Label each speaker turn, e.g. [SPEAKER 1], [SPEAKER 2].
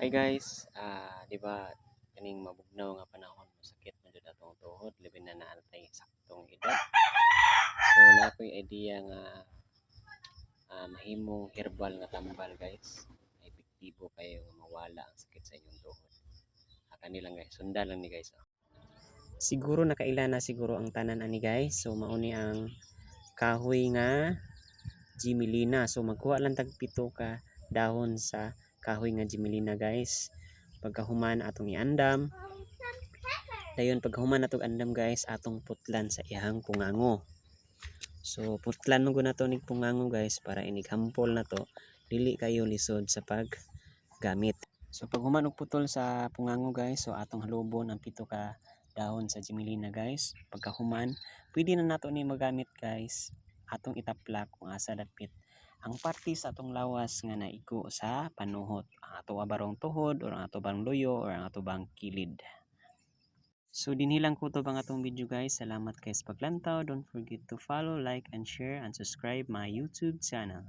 [SPEAKER 1] Hi guys, ah di ba kaning mabugnaw nga panahon sakit man jud atong tuhod labi na naantay saktong edad. So nakoy idea nga ah, mahimong herbal nga tambal guys. Epektibo kayo nga mawala ang sakit sa inyong tuhod. Ah, kani lang guys, sundan lang ni guys. oh. Siguro nakaila na siguro ang tanan ani guys. So mao ni ang kahoy nga Jimelina. So magkuha lang tag pito ka dahon sa kahoy nga Jimelina guys. Pagkahuman atong iandam. Dayon pagkahuman atong andam guys, atong putlan sa iyang pungango. So putlan mo na to nig pungango guys para inighampol na to dili kayo lisod sa paggamit. So pag human og putol sa pungango guys, so atong halubon ang pito ka dahon sa Jimelina guys. Pagkahuman, pwede na nato ni magamit guys. Atong itaplak kung asa dapit ang parte sa atong lawas nga naigo sa panuhot. Ang ato barong tuhod or ang ato bang luyo or ang ato bang kilid. So dinhi lang ko to bang atong video guys. Salamat guys paglantaw. Don't forget to follow like and share and subscribe my youtube channel